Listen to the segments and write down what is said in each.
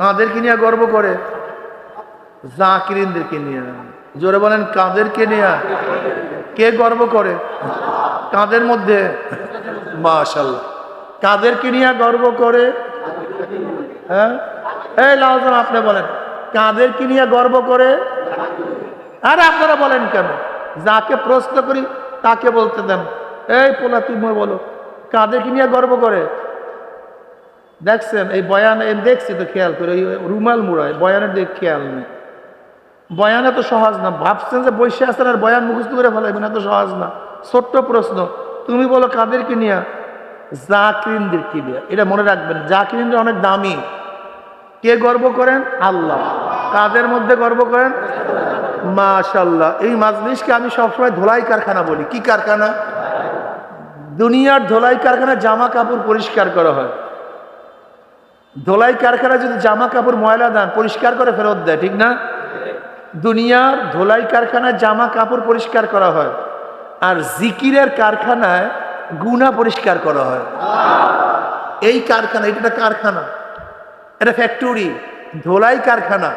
কাঁদেরকে নিয়ে গর্ব করে? জাকিরিনদেরকে নিয়ে। জোরে বলেন, কাঁদেরকে নিয়ে? কে গর্ব করে? কাঁদের মধ্যে? মাশাল্লাহ কাঁদেরকে নিয়ে গর্ব করে? হ্যাঁ? এই লাউজন আপনি বলেন, কাঁদেরকে নিয়ে গর্ব করে? আরে আপনারা বলেন কেন? যাকে প্রশ্ন করি, তাকে বলতে দেন। এই পোলা তুমি বলো, কাঁদেরকে নিয়ে গর্ব করে? দেখছেন, এই বয়ান দেখছি তো খেয়াল করে, এই রুমাল মুড়ায়, বয়ানের দিকে খেয়াল নেই। বয়ান এত সহজ না, ভাবছেন যে বসে আসেন আর বয়ান মুখস্থ করে ফেলাইবেন, এত সহজ না। ছোট্ট প্রশ্ন, তুমি বলো কাদেরকে নিয়ে? জাকিরিনদেরকে নিয়ে এটা মনে রাখবেন জাকিরিনদের অনেক দামি। কে গর্ব করেন? আল্লাহ। কাদের মধ্যে গর্ব করেন? মাশাল্লাহ এই মাজলিসকে আমি সবসময় ধোলাই কারখানা বলি। কি কারখানা? দুনিয়ার ধোলাই কারখানা, জামা কাপড় পরিষ্কার করা হয়। ধোলাই কারখানা যদি জামা কাপড় ময়লা দেন পরিষ্কার করে ফেরত দেয় ঠিক না দুনিয়ার ধোলাই কারখানায় জামা কাপড় পরিষ্কার করা হয় আর জিকিরের কারখানায় গুণা পরিষ্কার করা হয় এই কারখানা এটা একটা কারখানা এটা ফ্যাক্টরি ধোলাই কারখানা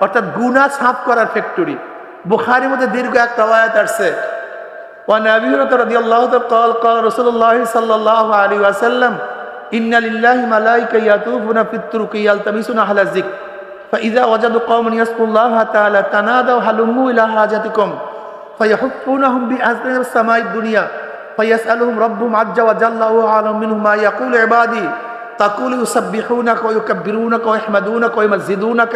অর্থাৎ গুণা সাফ করার ফ্যাক্টরি বুখারির মধ্যে দীর্ঘ একটা আয়াত আসছে وعن ابي هريره رضي الله عنه قال قال رسول الله صلى الله عليه وسلم ان لله ملائكه يطوفون في الطرق يلتمسون اهل الذكر فاذا وجدوا قوما يذكرون الله تعالى تنادوا هلموا الى حاجتكم فيحفونهم باذن السماء الدنيا فيسالهم ربهم عز وجل وهو اعلم منهم ما يقول عبادي تقول يسبحونك ويكبرونك ويحمدونك ويمجدونك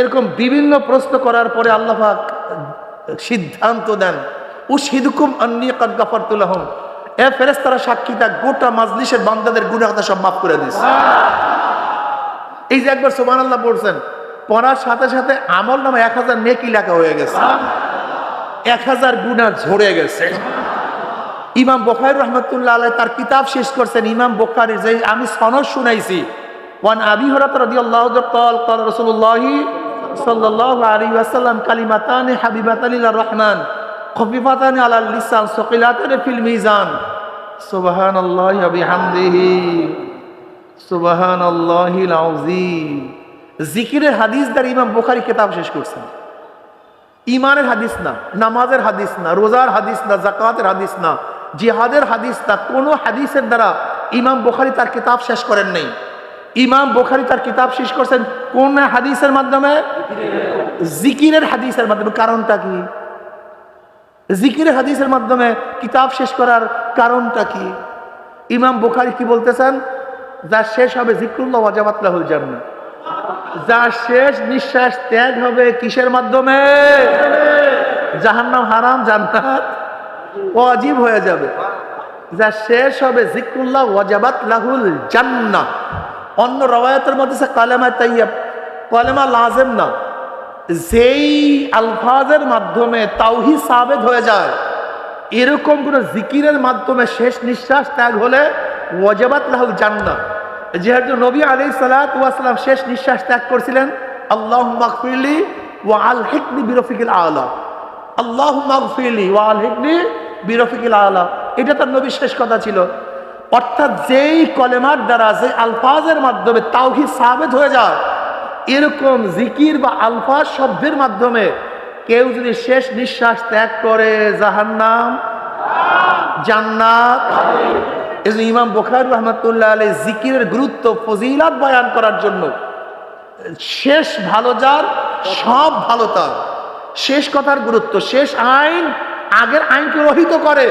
এরকম বিভিন্ন প্রশ্ন করার পরে আল্লাহ পাক সিদ্ধান্ত দেন ও সিদুকুম আন্নি কাদ গাফারতুল্লাহম এ ফেরেস্তারা সাক্ষী তা গোটা মাজলিসের বান্দাদের গুনাহ কথা সব মাফ করে দিছে এই যে একবার সোমান আল্লাহ পড়ছেন পড়ার সাথে সাথে আমল নামে এক হাজার নেকি লেখা হয়ে গেছে এক হাজার গুণা ঝরে গেছে ইমাম বখারি রহমতুল্লাহ আলাই তার কিতাব শেষ করছেন ইমাম বখারির যে আমি সনদ শুনাইছি ওয়ান আবি হরাত রাদিয়াল্লাহু قال قال رسول الله صلى الله عليه وسلم كلمتان حبيبتان للرحمن خفيفتان على اللسان ثقيلتان في الميزان সুবহান আল্লাহ হামদেহি সুবাহান আল্লাহ জিকিরের হাদিস দ্বারা ইমাম বোখারি কেতাব শেষ করছেন। ইমানের হাদিস না নামাজের হাদিস না রোজার হাদিস না জাকাতের হাদিস না জিহাদের হাদিস না কোনো হাদিসের দ্বারা ইমাম বোখারি তার কিতাব শেষ করেন নাই। ইমাম বোখারি তার কিতাব শেষ করছেন কোন হাদিসের মাধ্যমে? জিকিরের হাদিসের মাধ্যমে। কারণটা কি? জিকিরের হাদিসের মাধ্যমে কিতাব শেষ করার কারণটা কি? ইমাম বুখারী কি বলতেছেন? যা শেষ হবে জিক্রুল্লাহ ওয়াজাবাতলাহুল জান্নাহ। যা শেষ নিঃশ্বাস ত্যাগ হবে কিসের মাধ্যমে? জাহান্নাম হারাম, জান্নাত অজীব হয়ে যাবে। যা শেষ হবে জিক্রুল্লাহ ওয়াজাবাত লাহুল জান্নাহ। অন্য রবায়তের মধ্যে সে কালেমা তাইয়াব কলেমা লাজেম না। যেই আলফাজের মাধ্যমে তাওহি সাবেদ হয়ে যায়, এরকম কোনো জিকিরের মাধ্যমে শেষ নিঃশ্বাস ত্যাগ হলে ওয়াজাবাত লাহুল জান্নাহ। যেহেতু নবী আলী সালাম শেষ নিঃশ্বাস ত্যাগ করছিলেন আল্লাহ মাকফিলি ও আল হিকনি বিরফিকিল আলা। আল্লাহ মাকফিলি ও আল হিকনি বিরফিকিল আলা। এটা তার নবীর শেষ কথা ছিল। অর্থাৎ যেই কলেমার দ্বারা যে আলফাজের মাধ্যমে তাওহি সাবেদ হয়ে যায় এরকম জিকির বা আলফাজ শব্দের মাধ্যমে কেউ যদি শেষ নিঃশ্বাস ত্যাগ করে, জাহান্নাম, জান্নাত, এই ইমাম বোখার রহমতুল্লাহ আলী জিকিরের গুরুত্ব, ফজিলাত বয়ান করার জন্য, শেষ ভালো যার, সব ভালো তার। শেষ কথার গুরুত্ব, শেষ আইন আগের আইনকে রহিত করে,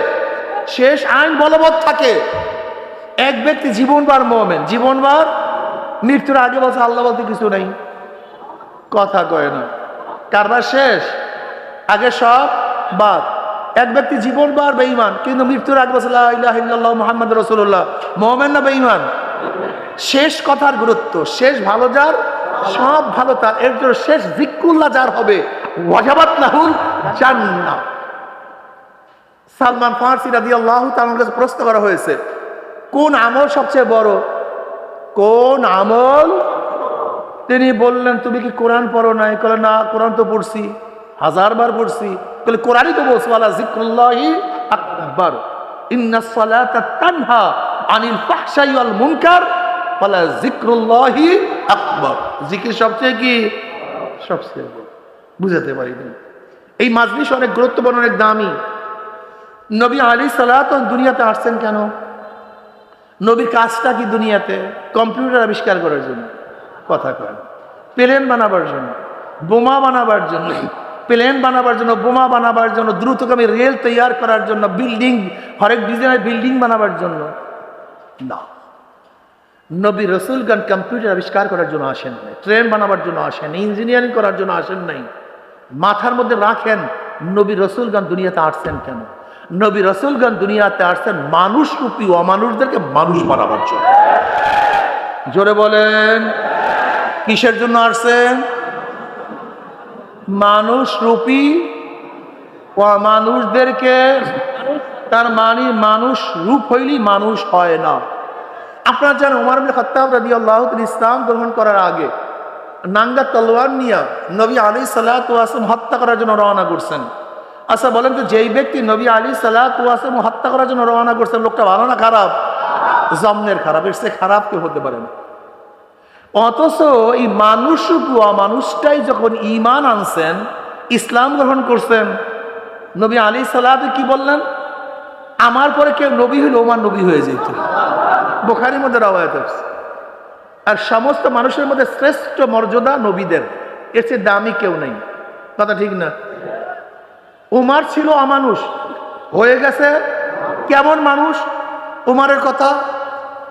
শেষ আইন বলবৎ থাকে। এক ব্যক্তি জীবনবার মোমেন, জীবনবার মৃত্যুর আগে বলছে, আল্লাহ বলতে কিছু নেই। কথা কয় না। কারবার শেষ। আগে সব বাদ। এক ব্যক্তি জীবনবার বেঈমান, কিন্তু মৃত্যুর আগে বলছে মোহাম্মদ রসুল্লাহ মোহামেন না বেঈমান? শেষ কথার গুরুত্ব, শেষ ভালো যার, সব ভালো তার। এর জন্য শেষ জিকুল্লাহ যার হবে, ওয়াজাবাত লাহুল জান্না সালমান ফার্সি রাদি আল্লাহ তার কাছে প্রশ্ন করা হয়েছে, কোন আমল সবচেয়ে বড়? কোন আমল? তিনি বললেন, তুমি কি কোরআন পড়ো নাই? কলে না, কোরআন তো পড়ছি, হাজার বার পড়ছি। বলে কোরআনই তো বলছো আলা জিক্রুল্লাহি আকবার, ইন্না সালাতা তানহা আনিল ফাহশাই ওয়াল মুনকার, ওয়ালা জিক্রুল্লাহি আকবর। জিকির সবচেয়ে কি? সবচেয়ে বুঝাতে পারিনি এই মাজলিস অনেক গুরুত্বপূর্ণ, অনেক দামি। নবী আলী সালাত দুনিয়াতে আসছেন কেন? নবীর কাজটা কি দুনিয়াতে? কম্পিউটার আবিষ্কার করার জন্য। কথা কয়। প্লেন বানাবার জন্য, বোমা বানাবার জন্য, প্লেন বানাবার জন্য, বোমা বানাবার জন্য, দ্রুতগামী রেল তৈয়ার করার জন্য, বিল্ডিং, হরেক ডিজাইনের বিল্ডিং বানাবার জন্য। না। নবী রসুলগণ কম্পিউটার আবিষ্কার করার জন্য আসেন নাই। ট্রেন বানাবার জন্য আসেন ইঞ্জিনিয়ারিং করার জন্য আসেন নাই। মাথার মধ্যে রাখেন, নবী রসুলগণ দুনিয়াতে আসছেন কেন? নবী রসুলগণ দুনিয়াতে আসছেন মানুষ রূপী অমানুষদেরকে মানুষ বানাবার জন্য। জোরে বলেন, কিসের জন্য আসছেন? মানুষ রূপী মানুষদেরকে তার মানে মানুষ রূপ হইলি মানুষ হয় না। আপনারা জানেন উমার খত্তাব রাজি আল্লাহ ইসলাম গ্রহণ করার আগে নাঙ্গা তলোয়ার নিয়া নবী আলী সালাম হত্যা করার জন্য রওনা করছেন। আচ্ছা বলেন তো, যেই ব্যক্তি নবী আলী সালাম হত্যা করার জন্য রওনা করছেন লোকটা ভালো না খারাপ? জমনের খারাপ, এর সে খারাপ কেউ হতে পারে না। অথচ এই মানুষ মানুষটাই যখন ইমান আনছেন, ইসলাম গ্রহণ করছেন, নবী আলী সালাদ কি বললেন? আমার পরে কেউ নবী হইলে ওমান নবী হয়ে যেত। বোখারির মধ্যে রাওয়ায়ত আছে। আর সমস্ত মানুষের মধ্যে শ্রেষ্ঠ মর্যাদা নবীদের। এর চেয়ে দামি কেউ নেই। কথা ঠিক না? উমার ছিল অমানুষ। হয়ে গেছে? কেমন মানুষ? উমারের কথা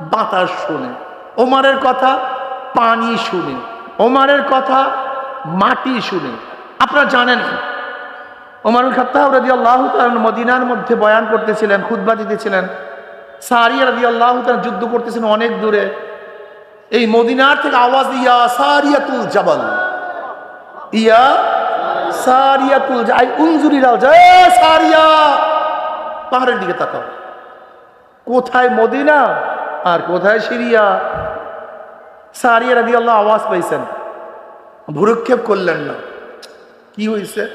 বাতাস শুনে। ওমারের কথা পানি শুনে। ওমারের কথা মাটি শুনে। আপনারা জানেন ওমারুল খাত্তাব রাজি আল্লাহ মদিনার মধ্যে বয়ান করতেছিলেন খুদ্া দিতেছিলেন। সারিয়া রাজি আল্লাহ যুদ্ধ করতেছিলেন অনেক দূরে। এই মদিনার থেকে আওয়াজ, ইয়া সারিয়াতুল জাবাল। ইয়া সারিয়াতুল আই উনজুরি রাও জয় সারিয়া। পাহাড়ের দিকে তাকাও। কোথায় মদিনা আর কোথায় সিরিয়া? সারিয়া রাজি আল্লাহ আওয়াজ পাইছেন। ভুরুক্ষেপ করলেন না। কি হয়েছে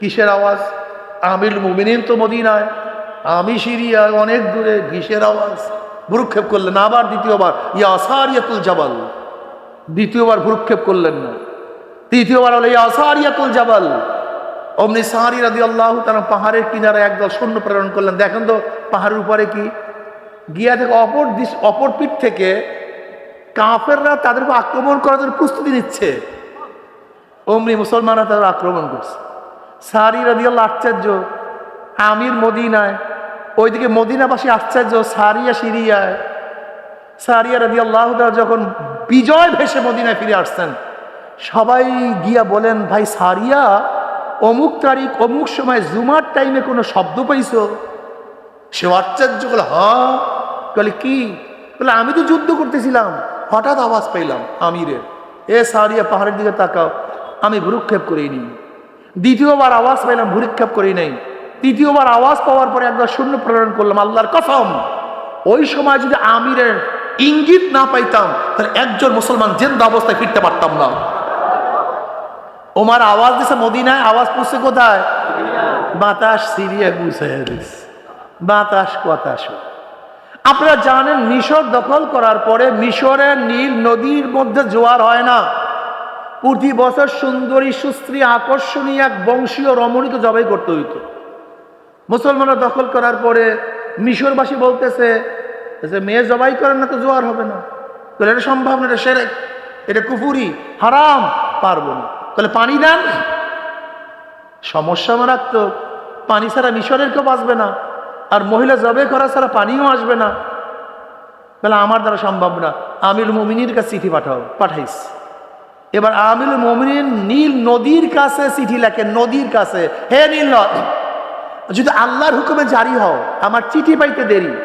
কিসের আওয়াজ? আমির মুমিনিন তো মদিনায়। আমি সিরিয়ায় অনেক দূরে ঘিসের আওয়াজ? ভুরুক্ষেপ করলেন আবার দ্বিতীয়বার, ইয়া আসারিয়াতুল জাবাল। দ্বিতীয়বার ভুরুক্ষেপ করলেন না। তৃতীয়বার হলো, ইয়া আসারিয়াতুল জাবাল। অমনি সাহারি রাদি আল্লাহ তারা পাহাড়ের কিনারে একদল সৈন্য প্রেরণ করলেন। দেখেন তো, পাহাড়ের উপরে কি? গিয়া থেকে অপর দিশ, অপর পিঠ থেকে কাফেররা তাদের উপর আক্রমণ করার জন্য প্রস্তুতি নিচ্ছে। অমনি মুসলমানরা তাদের আক্রমণ করছে। সাহারি সারি রাদিয়াল্লাহ আশ্চর্য, আমির মদিনায়, ওইদিকে মদিনাবাসী আশ্চর্য, সারিয়া সিরিয়ায়। সারিয়া রাদি আল্লাহ যখন বিজয় ভেসে মদিনায় ফিরে আসছেন সবাই গিয়া বলেন, ভাই সারিয়া, অমুক তারিখ, অমুক সময় জুমার টাইমে কোনো শব্দ পাইছো? সে আশ্চর্য বলে হ্যাঁ। বলে, কি? বলে, আমি তো যুদ্ধ করতেছিলাম। হঠাৎ আওয়াজ পাইলাম, আমিরের, এ সারিয়া, পাহাড়ের দিকে তাকাও, আমি ভ্রুক্ষেপ করিনি দ্বিতীয়বার আওয়াজ পাইলাম, ভূরিক্ষেপ করি নাই। তৃতীয়বার আওয়াজ পাওয়ার পরে একবার শূন্য প্রেরণ করলাম, আল্লাহর কসম, ওই সময় যদি আমিরের ইঙ্গিত না পাইতাম, তাহলে একজন মুসলমান জেন্দ অবস্থায় ফিরতে পারতাম না। ওমার আওয়াজ দিছে মদিনায়, আওয়াজ পড়ছে কোথায়? বাতাস সিরিয়া গুছাইয়া দিস বাতাস বাতাস আপনারা জানেন, মিশর দখল করার পরে মিশরের নীল নদীর মধ্যে জোয়ার হয় না। প্রতি বছর সুন্দরী সুস্ত্রী আকর্ষণীয় এক বংশীয় রমণীকে জবাই করতে হইতো। মুসলমানরা দখল করার পরে মিশরবাসী বলতেছে, যে মেয়ে জবাই করেন না তো জোয়ার হবে না। এটা সম্ভব না, এটা সেরে এটা কুফুরি, হারাম, পারব না। তাহলে পানি দেন। সমস্যা মারাত্মক। পানি ছাড়া মিশরের কেউ বাঁচবে না। আর মহিলা জবে করা ছাড়া পানিও আসবে না। তাহলে আমার দ্বারা সম্ভব না। আমির মমিনীর কাছে চিঠি পাঠাও পাঠাইস এবার আমিল মমিন নীল নদীর কাছে চিঠি লেখে, নদীর কাছে। হে নীল যদি আল্লাহর হুকুমে জারি হও, আমার চিঠি পাইতে দেরি।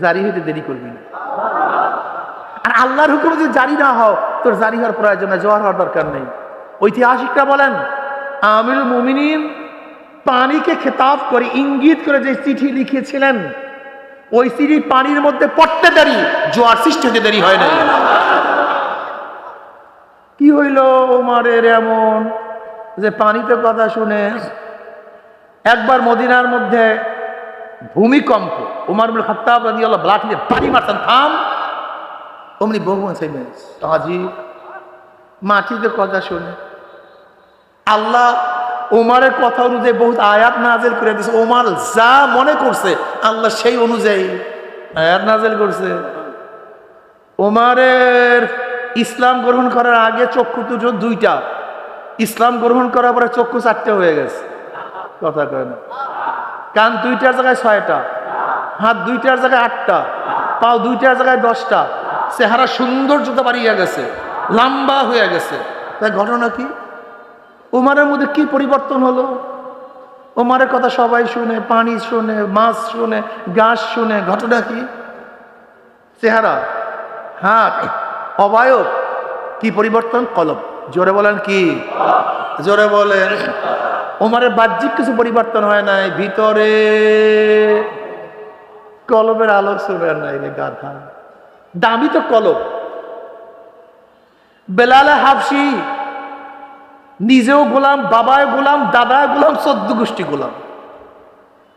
জারি হইতে দেরি করবি না। আর আল্লাহর হুকুমে যদি জারি না হও, তোর জারি হওয়ার প্রয়োজন জোয়ার হওয়ার দরকার নেই। ঐতিহাসিকরা বলেন আমিল মুমিনিন পানিকে খেতাব করে ইঙ্গিত করে যে চিঠি লিখেছিলেন, ওই চিঠি পানির মধ্যে পড়তে দেরি, জোয়ার সৃষ্টি হতে দেরি হয় না কি হইল ওমারের এমন যে পানিতে কথা শুনে একবার মদিনার মধ্যে ভূমিকম্প বলে খত্তাব লাঠি পানি মারতেন থাম। অমনি বহু আছে আজি মাটিতে কথা শোনে। আল্লাহ ওমারের কথা অনুযায়ী বহুত আয়াত নাজেল করে দিয়েছে। ওমার যা মনে করছে, আল্লাহ সেই অনুযায়ী আয়াত নাজেল করছে। ওমারের ইসলাম গ্রহণ করার আগে চক্ষু দুটো দুইটা। ইসলাম গ্রহণ করার পরে চক্ষু চারটে হয়ে গেছে। কথা কয় না। কান দুইটার জায়গায় ছয়টা, হাত দুইটার জায়গায় আটটা, পাও দুইটার জায়গায় দশটা। চেহারা সৌন্দর্যতা বাড়িয়ে গেছে। লম্বা হয়ে গেছে। তাই ঘটনা কি? উমারের মধ্যে কি পরিবর্তন হলো? উমারের কথা সবাই শুনে, পানি শুনে, মাছ শুনে, গাছ শুনে, ঘটনা কি? চেহারা, হাত, অবায়ব, কি পরিবর্তন? কলম জোরে বলেন কি? জোরে বলেন। ওমারের বাহ্যিক কিছু পরিবর্তন হয় নাই, ভিতরে। কলমের আলো শুনে নাই রে গাধা। দামি তো কলম বেলালে হাফসি, নিজেও গোলাম বাবায় গোলাম দাদায় গোলাম, চোদ্দ গোষ্ঠী গোলাম।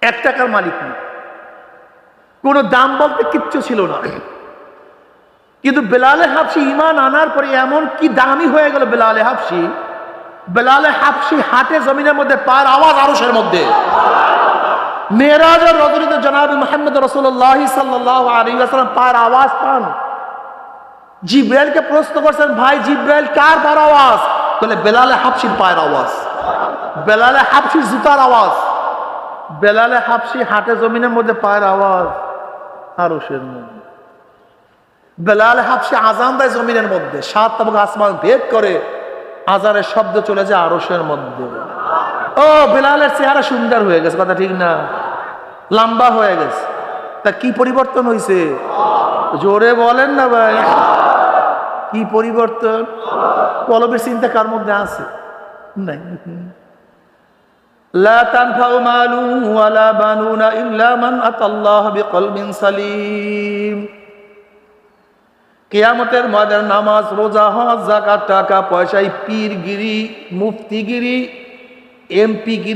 এক টাকার মালিক না কোনো দাম বলতে কিচ্ছু ছিল না। কিন্তু বেলালে হাফসি ইমান আনার পরে এমন কি দামি হয়ে গেল বেলালে হাফসি। বেলালে হাফসি হাটে জমিনের মধ্যে পার আওয়াজ আরসের মধ্যে। মেয়েরাজের রজনীতে জনাবি মোহাম্মদ রসুল্লাহ সাল্লাহ আলী আসালাম পার আওয়াজ পান। জিব্রাইলকে প্রশ্ন করছেন, ভাই জিব্রাইল কার পার আওয়াজ? বলে বেলালে হাফসির পায়ের আওয়াজ, বেলালে হাফসির জুতার আওয়াজ, বেলালে হাফসি হাটে জমিনের মধ্যে পায়ের আওয়াজ। আরসের মধ্যে বেলালে হাফসি আজান দেয় জমিনের মধ্যে, সাত এবং আসমান ভেদ করে আজানের শব্দ চলে যায় আরসের মধ্যে। ও, বেলালের চেহারা সুন্দর হয়ে গেছে, কথা ঠিক না? লম্বা হয়ে গেছে। তা কি পরিবর্তন হয়েছে জোরে বলেন না ভাই। কি পরিবর্তন? কলবের চিন্তা কার মধ্যে আছে? নাই। কেয়ামতের নামাজ, রোজা, হজ টাকা পয়সায় পীরগিরি মুফতিগিরি এমপিগিরি